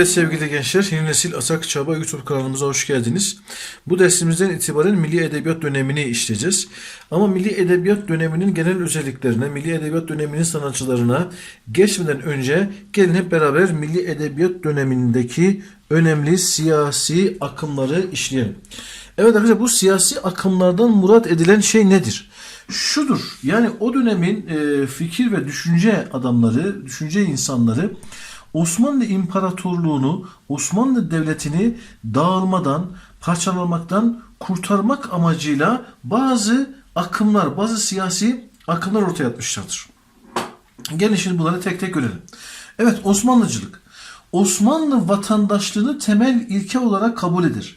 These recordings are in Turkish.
Evet sevgili gençler, Yeni Nesil Atak Çaba YouTube kanalımıza hoş geldiniz. Bu dersimizden itibaren Milli Edebiyat dönemini işleyeceğiz. Ama Milli Edebiyat döneminin genel özelliklerine, Milli Edebiyat döneminin sanatçılarına geçmeden önce gelin hep beraber Milli Edebiyat dönemindeki önemli siyasi akımları işleyelim. Evet arkadaşlar bu siyasi akımlardan murat edilen şey nedir? Şudur, yani o dönemin e, fikir ve düşünce adamları, düşünce insanları Osmanlı İmparatorluğunu, Osmanlı Devleti'ni dağılmadan, parçalanmaktan kurtarmak amacıyla bazı akımlar, bazı siyasi akımlar ortaya atmışlardır. Gelin şimdi bunları tek tek görelim. Evet Osmanlıcılık. Osmanlı vatandaşlığını temel ilke olarak kabul eder.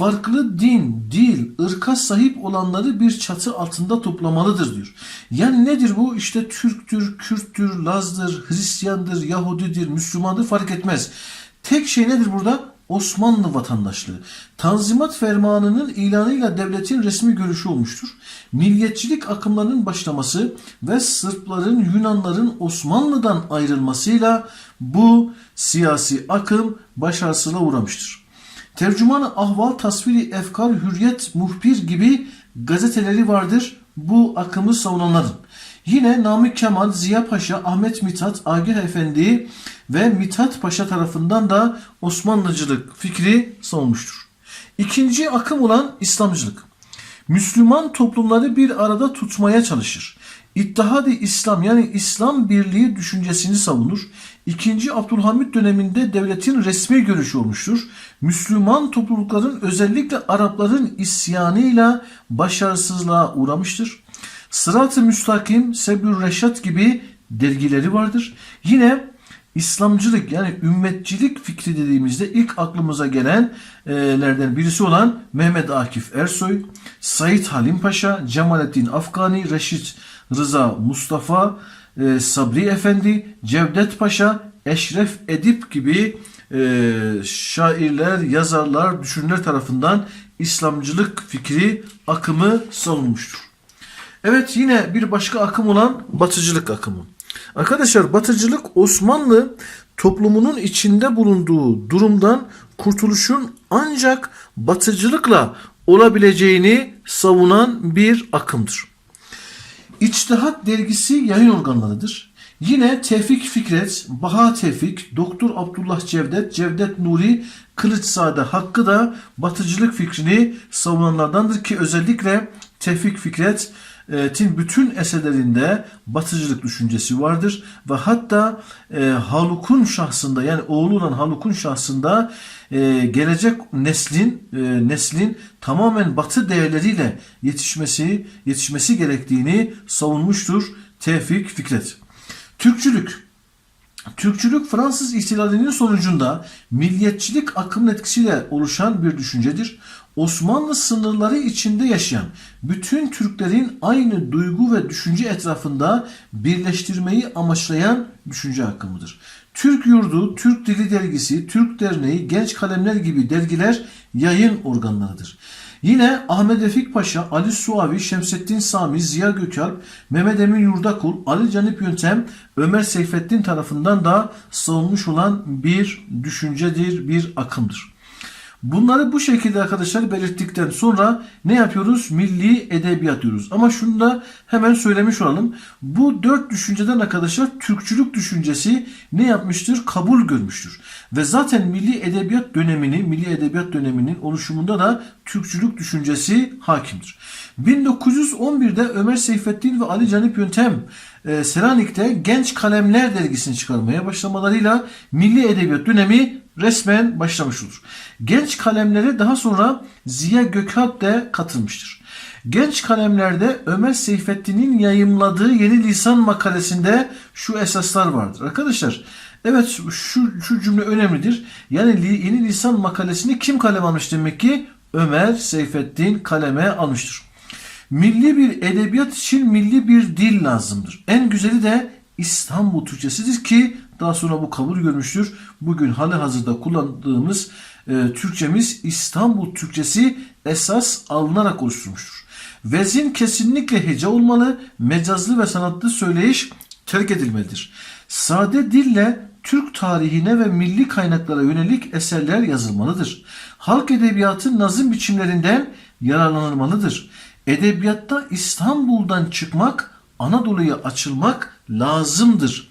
Farklı din, dil, ırka sahip olanları bir çatı altında toplamalıdır diyor. Yani nedir bu? İşte Türktür, Kürttür, Laz'dır, Hristiyandır, Yahudidir, Müslümandır fark etmez. Tek şey nedir burada? Osmanlı vatandaşlığı. Tanzimat Fermanı'nın ilanıyla devletin resmi görüşü olmuştur. Milliyetçilik akımlarının başlaması ve Sırpların, Yunanların Osmanlı'dan ayrılmasıyla bu siyasi akım başarısına uğramıştır. Tercümanı Ahval, Tasviri Efkar, Hürriyet, Muhbir gibi gazeteleri vardır bu akımı savunanların. Yine Namık Kemal, Ziya Paşa, Ahmet Mithat, Agah Efendi ve Mithat Paşa tarafından da Osmanlıcılık fikri savunmuştur. İkinci akım olan İslamcılık. Müslüman toplumları bir arada tutmaya çalışır. İttihad-ı İslam yani İslam birliği düşüncesini savunur. İkinci Abdülhamit döneminde devletin resmi görüşü olmuştur. Müslüman toplulukların özellikle Arapların isyanıyla başarısızlığa uğramıştır. Sırat-ı Müstakim, Sebül Reşat gibi dergileri vardır. Yine İslamcılık yani ümmetçilik fikri dediğimizde ilk aklımıza gelenlerden birisi olan Mehmet Akif Ersoy, Said Halim Paşa, Cemalettin Afgani, Reşit Rıza Mustafa, e, Sabri Efendi, Cevdet Paşa, Eşref Edip gibi e, şairler, yazarlar, düşünürler tarafından İslamcılık fikri akımı savunmuştur. Evet yine bir başka akım olan batıcılık akımı. Arkadaşlar batıcılık Osmanlı toplumunun içinde bulunduğu durumdan kurtuluşun ancak batıcılıkla olabileceğini savunan bir akımdır. İçtihat dergisi yayın organlarıdır. Yine Tevfik Fikret, Baha Tevfik, Doktor Abdullah Cevdet, Cevdet Nuri, Kılıçzade Hakkı da batıcılık fikrini savunanlardandır ki özellikle Tevfik Fikret Tin bütün eserlerinde batıcılık düşüncesi vardır ve hatta e, Haluk'un şahsında yani oğlu olan Haluk'un şahsında e, gelecek neslin e, neslin tamamen batı değerleriyle yetişmesi yetişmesi gerektiğini savunmuştur Tevfik Fikret. Türkçülük Türkçülük Fransız ihtilalinin sonucunda milliyetçilik akımın etkisiyle oluşan bir düşüncedir. Osmanlı sınırları içinde yaşayan bütün Türklerin aynı duygu ve düşünce etrafında birleştirmeyi amaçlayan düşünce akımıdır. Türk Yurdu, Türk Dili Dergisi, Türk Derneği, Genç Kalemler gibi dergiler yayın organlarıdır. Yine Ahmet Efik Paşa, Ali Suavi, Şemsettin Sami, Ziya Gökalp, Mehmet Emin Yurdakul, Ali Canip Yöntem, Ömer Seyfettin tarafından da savunmuş olan bir düşüncedir, bir akımdır. Bunları bu şekilde arkadaşlar belirttikten sonra ne yapıyoruz? Milli edebiyat diyoruz. Ama şunu da hemen söylemiş olalım. Bu dört düşünceden arkadaşlar Türkçülük düşüncesi ne yapmıştır? Kabul görmüştür. Ve zaten milli edebiyat dönemini, milli edebiyat döneminin oluşumunda da Türkçülük düşüncesi hakimdir. 1911'de Ömer Seyfettin ve Ali Canip Yöntem e, Selanik'te Genç Kalemler dergisini çıkarmaya başlamalarıyla milli edebiyat dönemi resmen başlamış olur. Genç kalemlere daha sonra Ziya Gökalp de katılmıştır. Genç kalemlerde Ömer Seyfettin'in yayımladığı Yeni Lisan makalesinde şu esaslar vardır. Arkadaşlar evet şu, şu cümle önemlidir. Yani Yeni Lisan makalesini kim kalem almış demek ki? Ömer Seyfettin kaleme almıştır. Milli bir edebiyat için milli bir dil lazımdır. En güzeli de İstanbul Türkçesidir ki daha sonra bu kabul görmüştür. Bugün hali hazırda kullandığımız e, Türkçemiz İstanbul Türkçesi esas alınarak oluşturmuştur. Vezin kesinlikle hece olmalı, mecazlı ve sanatlı söyleyiş terk edilmelidir. Sade dille Türk tarihine ve milli kaynaklara yönelik eserler yazılmalıdır. Halk edebiyatı nazım biçimlerinden yararlanılmalıdır. Edebiyatta İstanbul'dan çıkmak, Anadolu'ya açılmak lazımdır.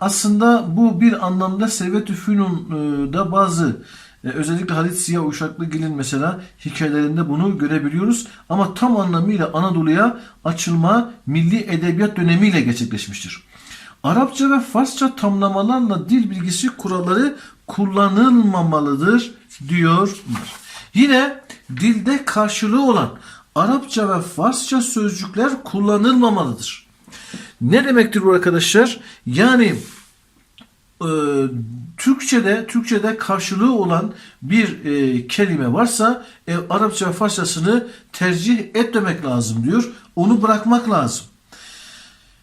Aslında bu bir anlamda Servet-i Fünun'da bazı e, özellikle Halit Ziya Uşaklıgil'in mesela hikayelerinde bunu görebiliyoruz. Ama tam anlamıyla Anadolu'ya açılma milli edebiyat dönemiyle gerçekleşmiştir. Arapça ve Farsça tamlamalarla dil bilgisi kuralları kullanılmamalıdır diyorlar. Yine dilde karşılığı olan Arapça ve Farsça sözcükler kullanılmamalıdır. Ne demektir bu arkadaşlar? Yani e, Türkçe'de Türkçe'de karşılığı olan bir e, kelime varsa e, Arapça ve Farsçasını tercih etmemek lazım diyor. Onu bırakmak lazım.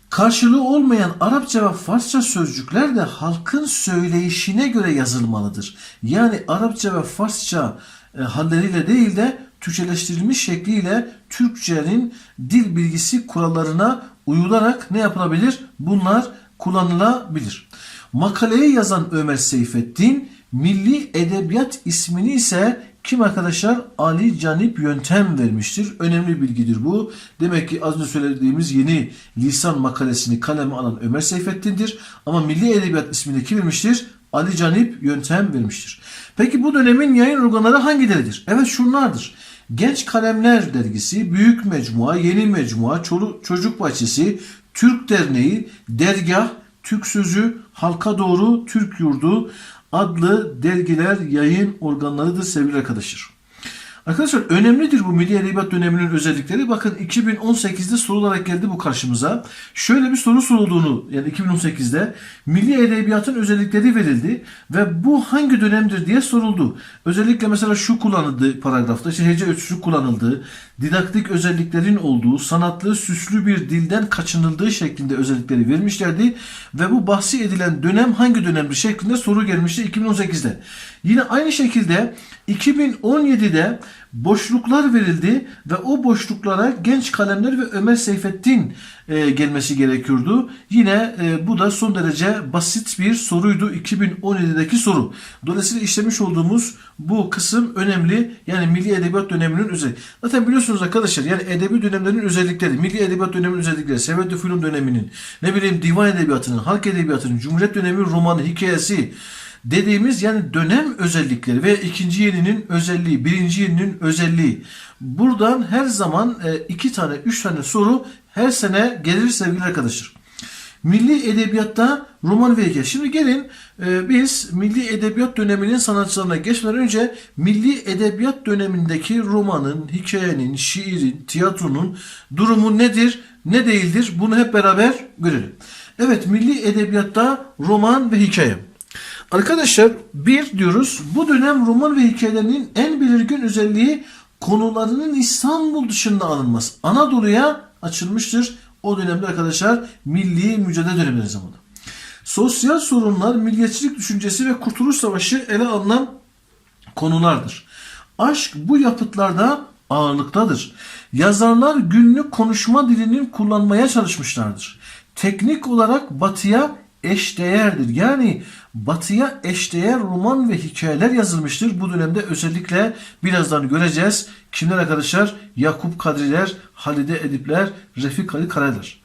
Karşılığı olmayan Arapça ve Farsça sözcükler de halkın söyleyişine göre yazılmalıdır. Yani Arapça ve Farsça e, halleriyle değil de Türkçeleştirilmiş şekliyle Türkçenin dil bilgisi kurallarına uyularak ne yapılabilir? Bunlar kullanılabilir. Makaleyi yazan Ömer Seyfettin Milli Edebiyat ismini ise kim arkadaşlar? Ali Canip Yöntem vermiştir. Önemli bilgidir bu. Demek ki az önce söylediğimiz yeni lisan makalesini kaleme alan Ömer Seyfettin'dir. Ama Milli Edebiyat ismini kim vermiştir? Ali Canip Yöntem vermiştir. Peki bu dönemin yayın organları hangileridir? Evet şunlardır. Genç Kalemler Dergisi, Büyük Mecmua, Yeni Mecmua, Çoluk Çocuk Bahçesi, Türk Derneği, Dergah, Türk Sözü, Halka Doğru, Türk Yurdu adlı dergiler yayın organlarıdır sevgili arkadaşlar. Arkadaşlar önemlidir bu Milli Edebiyat döneminin özellikleri. Bakın 2018'de soru olarak geldi bu karşımıza. Şöyle bir soru sorulduğunu yani 2018'de Milli Edebiyatın özellikleri verildi ve bu hangi dönemdir diye soruldu. Özellikle mesela şu kullanıldı paragrafta işte hece ölçüsü kullanıldığı, didaktik özelliklerin olduğu, sanatlı, süslü bir dilden kaçınıldığı şeklinde özellikleri vermişlerdi ve bu bahsi edilen dönem hangi dönemdir şeklinde soru gelmişti 2018'de. Yine aynı şekilde 2017'de boşluklar verildi ve o boşluklara genç kalemler ve Ömer Seyfettin e, gelmesi gerekiyordu. Yine e, bu da son derece basit bir soruydu 2017'deki soru. Dolayısıyla işlemiş olduğumuz bu kısım önemli. Yani Milli Edebiyat döneminin özelliği. Zaten biliyorsunuz arkadaşlar yani edebi dönemlerin özellikleri, Milli Edebiyat döneminin özellikleri, Servet-i Fünun döneminin, ne bileyim divan edebiyatının, halk edebiyatının, Cumhuriyet döneminin romanı, hikayesi, dediğimiz yani dönem özellikleri ve ikinci yeninin özelliği, birinci yeninin özelliği. Buradan her zaman e, iki tane, üç tane soru her sene gelir sevgili arkadaşlar. Milli edebiyatta roman ve hikaye. Şimdi gelin e, biz milli edebiyat döneminin sanatçılarına geçmeden önce milli edebiyat dönemindeki romanın, hikayenin, şiirin, tiyatronun durumu nedir, ne değildir bunu hep beraber görelim. Evet milli edebiyatta roman ve hikaye. Arkadaşlar bir diyoruz bu dönem roman ve hikayelerinin en belirgin özelliği konularının İstanbul dışında alınması. Anadolu'ya açılmıştır. O dönemde arkadaşlar milli mücadele dönemleri zamanı. Sosyal sorunlar, milliyetçilik düşüncesi ve kurtuluş savaşı ele alınan konulardır. Aşk bu yapıtlarda ağırlıktadır. Yazarlar günlük konuşma dilinin kullanmaya çalışmışlardır. Teknik olarak batıya eşdeğerdir. Yani batıya eşdeğer roman ve hikayeler yazılmıştır. Bu dönemde özellikle birazdan göreceğiz. Kimler arkadaşlar? Yakup Kadriler, Halide Edipler, Refik Ali Karalar.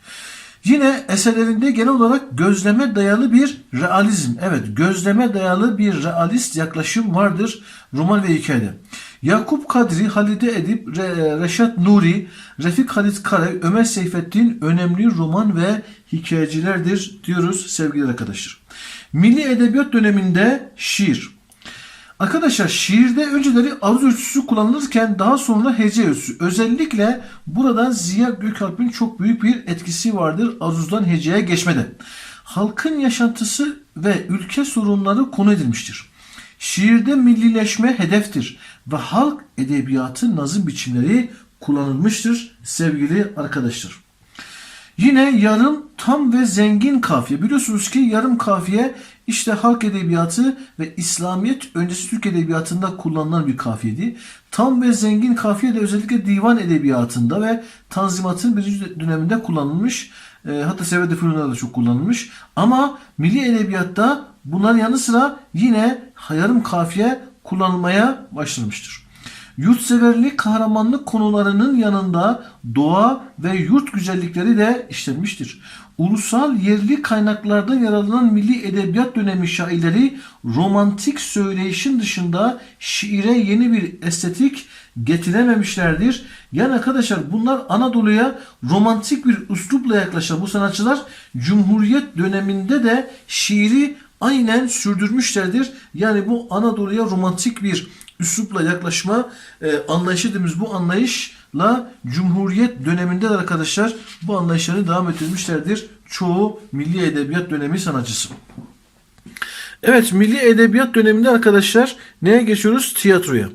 Yine eserlerinde genel olarak gözleme dayalı bir realizm, evet gözleme dayalı bir realist yaklaşım vardır roman ve hikayede. Yakup Kadri, Halide Edip, Re- Reşat Nuri, Refik Halit Kara, Ömer Seyfettin önemli roman ve hikayecilerdir diyoruz sevgili arkadaşlar. Milli Edebiyat döneminde şiir. Arkadaşlar şiirde önceleri aruz ölçüsü kullanılırken daha sonra hece ölçüsü. Özellikle burada Ziya Gökalp'in çok büyük bir etkisi vardır aruzdan heceye geçmede. Halkın yaşantısı ve ülke sorunları konu edilmiştir. Şiirde millileşme hedeftir ve halk edebiyatı nazım biçimleri kullanılmıştır sevgili arkadaşlar. Yine yarım, tam ve zengin kafiye. Biliyorsunuz ki yarım kafiye işte halk edebiyatı ve İslamiyet öncesi Türk edebiyatında kullanılan bir kafiyedi. Tam ve zengin kafiye de özellikle divan edebiyatında ve tanzimatın birinci döneminde kullanılmış. E, hatta Sevet-i Fünun'da da çok kullanılmış. Ama milli edebiyatta bunların yanı sıra yine yarım kafiye kullanılmaya başlamıştır. Yurtseverlik, kahramanlık konularının yanında doğa ve yurt güzellikleri de işlenmiştir. Ulusal yerli kaynaklardan yararlanan milli edebiyat dönemi şairleri romantik söyleyişin dışında şiire yeni bir estetik getirememişlerdir. Yani arkadaşlar bunlar Anadolu'ya romantik bir üslupla yaklaşan bu sanatçılar Cumhuriyet döneminde de şiiri aynen sürdürmüşlerdir. Yani bu Anadolu'ya romantik bir üslupla yaklaşma e, anlayışı dediğimiz bu anlayışla Cumhuriyet döneminde de arkadaşlar bu anlayışlarını devam ettirmişlerdir. Çoğu milli edebiyat dönemi sanatçısı. Evet milli edebiyat döneminde arkadaşlar neye geçiyoruz? Tiyatroya.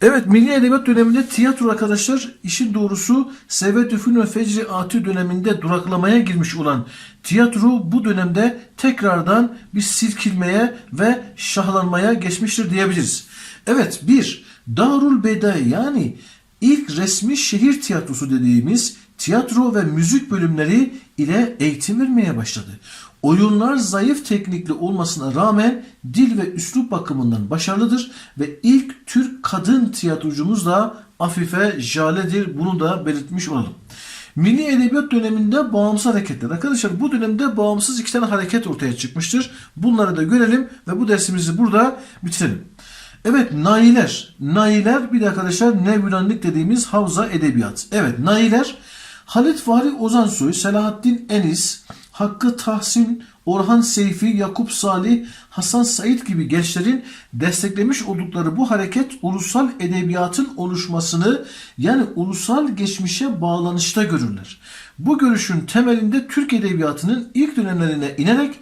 Evet Milli Edebiyat döneminde tiyatro arkadaşlar işin doğrusu Sevet Üfün ve Fecri Atü döneminde duraklamaya girmiş olan tiyatro bu dönemde tekrardan bir silkilmeye ve şahlanmaya geçmiştir diyebiliriz. Evet bir Darul Bedai yani ilk resmi şehir tiyatrosu dediğimiz tiyatro ve müzik bölümleri ile eğitim vermeye başladı. Oyunlar zayıf teknikli olmasına rağmen dil ve üslup bakımından başarılıdır ve ilk Türk kadın tiyatrocumuz da Afife Jale'dir. Bunu da belirtmiş olalım. Milli Edebiyat döneminde bağımsız hareketler. Arkadaşlar bu dönemde bağımsız iki tane hareket ortaya çıkmıştır. Bunları da görelim ve bu dersimizi burada bitirelim. Evet nailer. Nailer bir de arkadaşlar Nevranlık dediğimiz havza edebiyat. Evet nailer Halit Fahri Ozansoy, Selahaddin Enis, Hakkı Tahsin, Orhan Seyfi, Yakup Salih, Hasan Said gibi gençlerin desteklemiş oldukları bu hareket ulusal edebiyatın oluşmasını yani ulusal geçmişe bağlanışta görürler. Bu görüşün temelinde Türk edebiyatının ilk dönemlerine inerek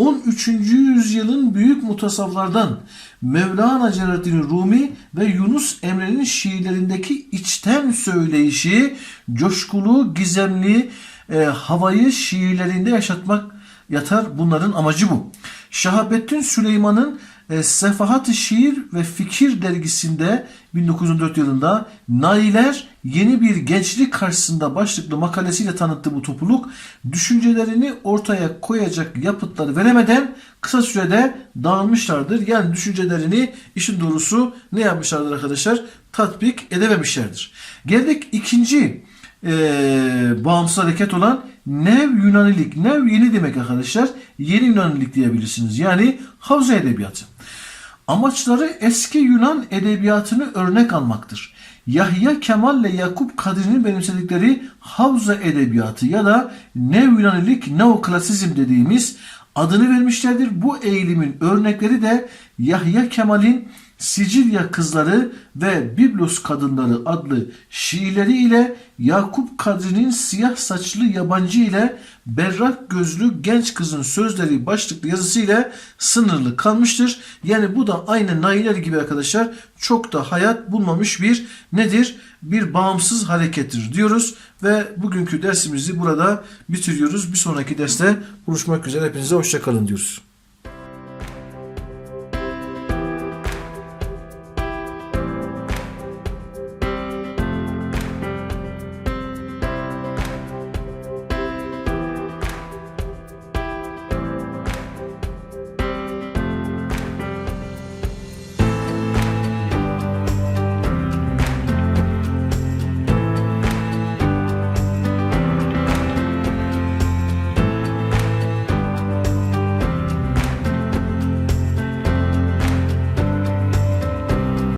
13. yüzyılın büyük mutasavvılardan Mevlana Celaleddin Rumi ve Yunus Emre'nin şiirlerindeki içten söyleyişi, coşkulu, gizemli e, havayı şiirlerinde yaşatmak yatar. Bunların amacı bu. Şahabettin Süleyman'ın e, Sefahat-ı Şiir ve Fikir dergisinde 1904 yılında Nailer yeni bir gençlik karşısında başlıklı makalesiyle tanıttığı bu topluluk düşüncelerini ortaya koyacak yapıtları veremeden kısa sürede dağılmışlardır. Yani düşüncelerini işin doğrusu ne yapmışlardır arkadaşlar? Tatbik edememişlerdir. Geldik ikinci e, bağımsız hareket olan Nev Yunanilik. Nev yeni demek arkadaşlar. Yeni Yunanilik diyebilirsiniz. Yani havza edebiyatı. Amaçları eski Yunan edebiyatını örnek almaktır. Yahya Kemal ile Yakup Kadri'nin benimsedikleri havza edebiyatı ya da Nev Yunanilik neoklasizm dediğimiz adını vermişlerdir. Bu eğilimin örnekleri de Yahya Kemal'in Sicilya Kızları ve Biblos Kadınları adlı şiirleri ile Yakup Kadri'nin siyah saçlı yabancı ile berrak gözlü genç kızın sözleri başlıklı yazısı ile sınırlı kalmıştır. Yani bu da aynı Nailer gibi arkadaşlar çok da hayat bulmamış bir nedir? Bir bağımsız harekettir diyoruz ve bugünkü dersimizi burada bitiriyoruz. Bir sonraki derste buluşmak üzere hepinize hoşçakalın diyoruz.